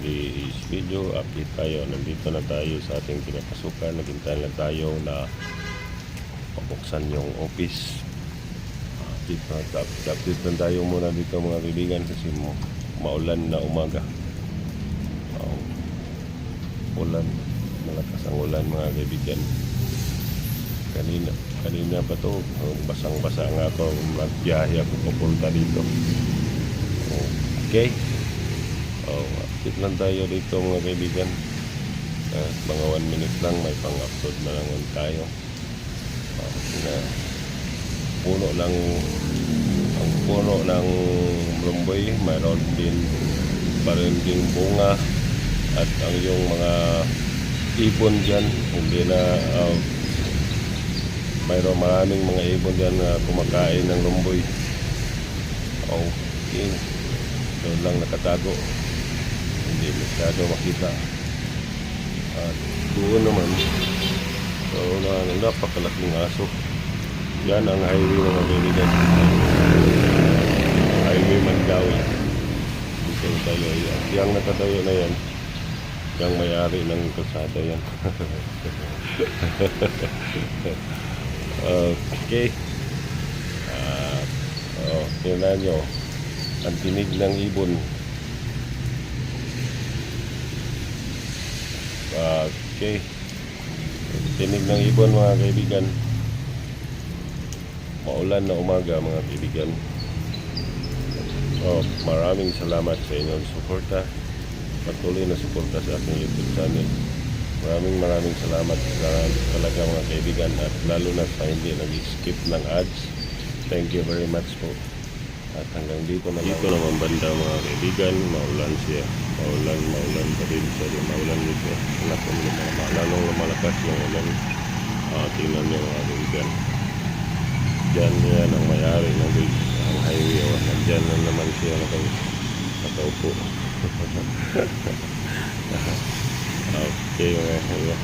today's video update tayo. Nandito na tayo sa ating pinapasukan. Naghintay lang tayo na pabuksan yung office. Update na update, update lang tayo muna dito mga kaibigan kasi maulan na umaga. Um, ulan. Malakas ang ulan mga kaibigan. Kanina kanina pa to. Basang basa nga ako magbiyahe ako papunta dito. Okay. Oh, update lang tayo dito mga kaibigan. Ah, mga 1 minute lang, may pang-upload na lang tayo. Ah, na puno lang ang puno ng lumboy, mayroon din pa rin bunga at ang yung mga ibon dyan, hindi na ah, mayroon maraming mga ibon dyan na kumakain ng lumboy. Okay. Doon lang nakatago. Hindi masyado makita. At doon naman, doon na napakalaking aso. Yan ang highway ng American. Highway Mandawi. Dito tayo. Yan. Yang nakatayo na yan. Yang may-ari ng kalsada yan. okay. Ah, oh, tingnan nyo. Ang tinig ng ibon. Okay. Tinig ng ibon mga kaibigan. Maulan na umaga mga kaibigan. Oh, maraming salamat sa inyong suporta. Patuloy na suporta sa aking YouTube channel. Maraming maraming salamat sa- talaga mga kaibigan at lalo na sa hindi nag-skip ng ads. Thank you very much po. At hanggang dito na Dito naman banda mga kaibigan, maulan siya. Maulan, maulan pa rin siya. Maulan dito. Anak ko mga lalong malakas yung ulan. Ah, tingnan niyo mga kaibigan. Diyan yan ang may-ari ng big- ang highway. Oh, nandyan na naman siya nakau nakaupo. okay mga kaibigan.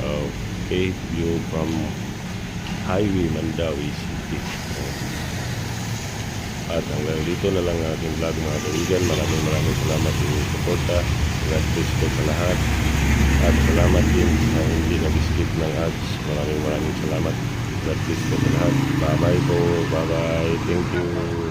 Okay, view from Highway Mandawi City. At hanggang dito na lang ang ating vlog mga kaibigan. Maraming maraming salamat sa inyong suporta. God bless po sa lahat. At salamat din sa hindi nag-skip ng ads. Maraming maraming salamat. God bless po sa lahat. Bye-bye po. Bye-bye. Thank you.